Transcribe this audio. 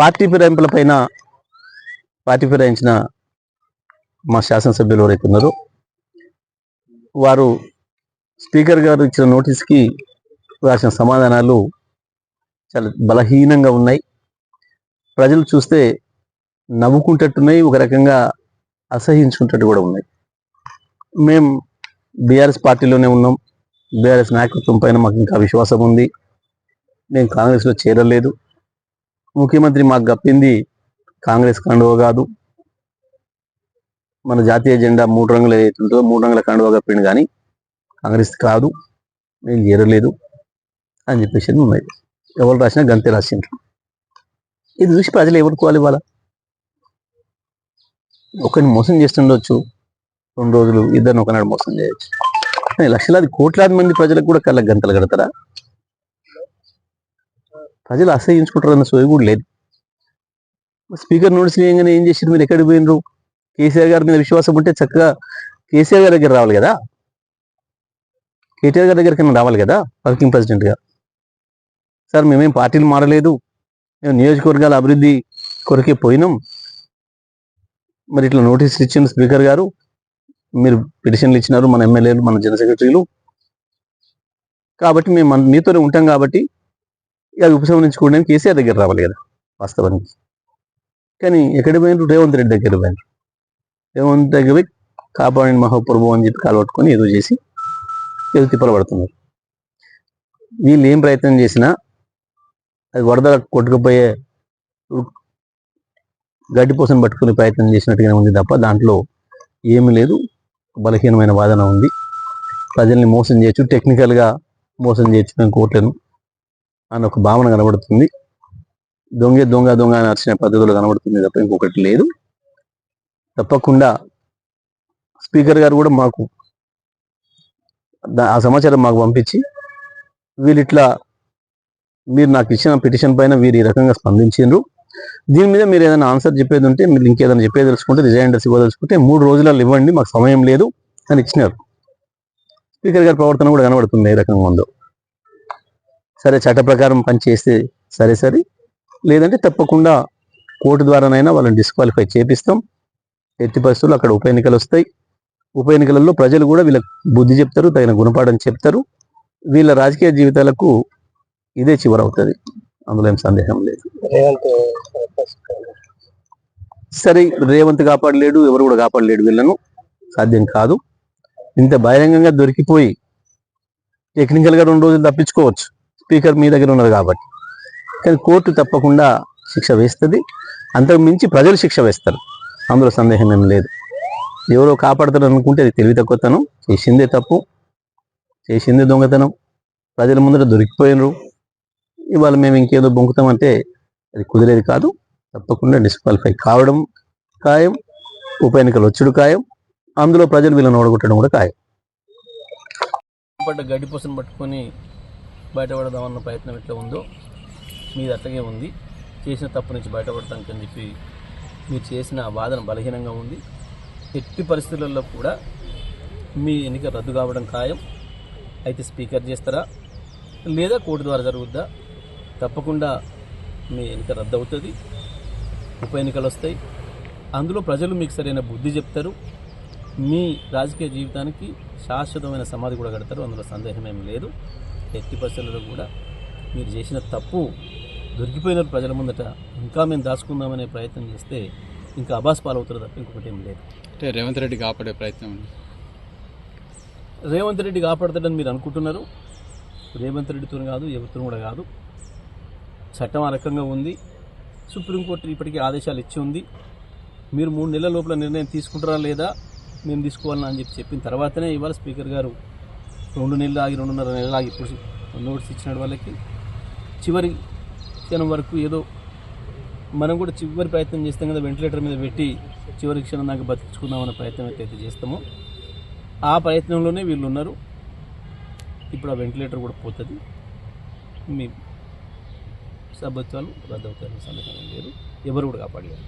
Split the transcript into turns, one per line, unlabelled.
Party ఫిరాయింపుల పైన party ఫిరాయించిన మా శాసనసభ్యులు ఎవరైతే ఉన్నారో వారు స్పీకర్ గారు ఇచ్చిన నోటీస్కి రాసిన సమాధానాలు చాలా బలహీనంగా ఉన్నాయి. ప్రజలు చూస్తే నవ్వుకుంటట్టున్నాయి ఒక రకంగా అసహించుకుంటట్టు కూడా ఉన్నాయి. మేము బీఆర్ఎస్ పార్టీలోనే ఉన్నాం. బీఆర్ఎస్ నాయకత్వం పైన మాకు ఇంకా విశ్వాసం ఉంది. నేను కాంగ్రెస్లో చేరలేదు. ముఖ్యమంత్రి మాకు గప్పింది కాంగ్రెస్ కండువ కాదు. మన జాతీయ జెండా మూడు రంగులు ఏదైతుందో మూడు రంగుల కండువ గప్పింది కానీ కాంగ్రెస్ కాదు నేను చేరలేదు అని చెప్పేసి ఉన్నాయి ఎవరు రాసినా గంతే రాసిండ్రు. ఇది చూసి ప్రజలు ఎవరుకోవాలి ఇవాళ? ఒకరిని మోసం చేస్తుండొచ్చు రెండు రోజులు ఇద్దరిని ఒకనాడు మోసం చేయొచ్చు. కానీ లక్షలాది కోట్లాది మంది ప్రజలకు కూడా కళ్ళ గంతలు కడతారా? ప్రజలు అసహించుకుంటారన్న సోయి కూడా లేదు. స్పీకర్ నోటీస్ వేయంగానే ఏం చేసారు మీరు ఎక్కడికి పోయినరు కేసీఆర్ గారి మీద విశ్వాసం ఉంటే చక్కగా కేసీఆర్ గారి దగ్గర రావాలి కదా? కేటీఆర్ గారి దగ్గరికి రావాలి కదా? వర్కింగ్ ప్రెసిడెంట్గా. సార్ మేమేం పార్టీలు మారలేదు. మేము నియోజకవర్గాల అభివృద్ధి కొరకే పోయినాం. మరి ఇట్లా నోటీసులు ఇచ్చిన స్పీకర్ గారు. మీరు పిటిషన్లు ఇచ్చినారు మన ఎమ్మెల్యేలు మన జనరల్ సెక్రటరీలు. కాబట్టి మేము మీతోనే ఉంటాం కాబట్టి ఇక అది ఉపసంహరించుకోవడానికి కేసీఆర్ దగ్గర రావాలి కదా వాస్తవానికి. కానీ ఎక్కడ పోయినారు? రేవంత్ రెడ్డి దగ్గర పోయినారు. రేవంత్ దగ్గర పోయి కాపాడిన మహాప్రభు అని చెప్పి కాలుపట్టుకొని ఏదో చేసి ఏదో తిప్పలు పడుతున్నారు వీళ్ళు ఏం ప్రయత్నం చేసినా అది వరద కొట్టుకుపోయే గడ్డిపోసం పట్టుకునే ప్రయత్నం చేసినట్టుగానే ఉంది తప్ప దాంట్లో ఏమీ లేదు. బలహీనమైన వాదన ఉంది. ప్రజల్ని మోసం చేయొచ్చు. టెక్నికల్గా మోసం చేయొచ్చు. నేను కోట్లను అని ఒక భావన కనబడుతుంది. దొంగ దొంగ దొంగ అని అరిచిన పద్ధతిలో కనబడుతుంది తప్ప ఇంకొకటి లేదు. తప్పకుండా స్పీకర్ గారు కూడా మాకు ఆ సమాచారం మాకు పంపించి వీళ్ళు ఇట్లా మీరు నాకు ఇచ్చిన పిటిషన్ పైన వీరు ఈ రకంగా స్పందించిండ్రు. దీని మీద మీరు ఏదైనా ఆన్సర్ చెప్పేది ఉంటే మీరు ఇంకేదైనా చెప్పేది తెలుసుకుంటే రిజైండర్స్ ఇవ్వదలుచుకుంటే మూడు రోజులలో ఇవ్వండి మాకు సమయం లేదు అని ఇచ్చినారు. స్పీకర్ గారి ప్రవర్తన కూడా కనబడుతుంది ఏ రకంగా ఉందో. సరే చట్ట ప్రకారం పని చేస్తే సరే సరే. లేదంటే తప్పకుండా కోర్టు ద్వారానైనా వాళ్ళని డిస్క్వాలిఫై చేపిస్తాం. ఎట్టి పరిస్థితుల్లో అక్కడ ఉప ఎన్నికలు వస్తాయి. ఉప ఎన్నికలలో ప్రజలు కూడా వీళ్ళకి బుద్ధి చెప్తారు తగిన గుణపాఠం చెప్తారు. వీళ్ళ రాజకీయ జీవితాలకు ఇదే చివరవుతుంది. అందులో ఏం సందేహం లేదు. సరే రేవంత్ కాపాడలేడు ఎవరు కూడా కాపాడలేడు వీళ్ళను. సాధ్యం కాదు. ఇంత బహిరంగంగా దొరికిపోయి టెక్నికల్గా రెండు రోజులు తప్పించుకోవచ్చు. స్పీకర్ మీ దగ్గర ఉన్నది కాబట్టి. కానీ కోర్టు తప్పకుండా శిక్ష వేస్తుంది. అంతకు మించి ప్రజలు శిక్ష వేస్తారు. అందులో సందేహం ఏం లేదు. ఎవరో కాపాడతారు అనుకుంటే అది తెలివి తక్కువతనం చేసిందే తప్పు. చేసిందే దొంగతనం. ప్రజల ముందర దొరికిపోయినరు. ఇవాళ మేము ఇంకేదో బొంకుతామంటే అది కుదిరేది కాదు. తప్పకుండా డిస్క్వాలిఫై కావడం ఖాయం. ఉప ఎన్నికలు వచ్చుడు ఖాయం. అందులో ప్రజలు వీళ్ళని ఓడగొట్టడం కూడా ఖాయం. గడ్డి పట్టుకొని బయటపడదామన్న ప్రయత్నం ఎట్లా ఉందో మీది అట్లాగే ఉంది. చేసిన తప్పు నుంచి బయటపడటానికి అని చెప్పి మీరు చేసిన వాదన బలహీనంగా ఉంది. ఎట్టి పరిస్థితులలో కూడా మీ ఎన్నిక రద్దు కావడం ఖాయం. అయితే స్పీకర్ చేస్తారా? లేదా కోర్టు ద్వారా జరుగుద్దా? తప్పకుండా మీ ఎన్నిక రద్దు అవుతుంది. ఉప ఎన్నికలు వస్తాయి. అందులో ప్రజలు మీకు సరైన బుద్ధి చెప్తారు. మీ రాజకీయ జీవితానికి శాశ్వతమైన సమాధి కూడా కడతారు. అందులో సందేహం ఏం లేదు. ఎట్టి పరిస్థితుల్లో కూడా మీరు చేసిన తప్పు దొరికిపోయిన ప్రజల ముందట ఇంకా మేము దాచుకుందామనే ప్రయత్నం చేస్తే ఇంకా అబాస్ పాలవుతారు తప్ప ఇంకొకటి ఏం లేదు.
అంటే రేవంత్ రెడ్డి కాపాడే ప్రయత్నం
రేవంత్ రెడ్డి కాపాడతాడని మీరు అనుకుంటున్నారు. రేవంత్ రెడ్డితో కాదు ఎవరితో కూడా కాదు. చట్టం ఆ రకంగా ఉంది. సుప్రీంకోర్టు ఇప్పటికీ ఆదేశాలు ఇచ్చి ఉంది. మీరు మూడు నెలల లోపల నిర్ణయం తీసుకుంటారా లేదా? మేము తీసుకోవాలని అని చెప్పి చెప్పిన తర్వాతనే ఇవాళ స్పీకర్ గారు రెండు నెలలు ఆగి రెండున్నర నెలలు ఆగి ఇప్పుడు నోటీస్ ఇచ్చినాడు వాళ్ళకి చివరి క్షణం వరకు ఏదో మనం కూడా చివరి ప్రయత్నం చేస్తాం కదా వెంటిలేటర్ మీద పెట్టి చివరి క్షణం దాకా బతికించుకుందామనే ప్రయత్నం అయితే చేస్తామో ఆ ప్రయత్నంలోనే వీళ్ళు ఉన్నారు. ఇప్పుడు ఆ వెంటిలేటర్ కూడా పోతుంది. మీ సభ్యత్వాలు రద్దవుతారు సందేహం లేదు. ఎవరు కూడా కాపాడలేరు.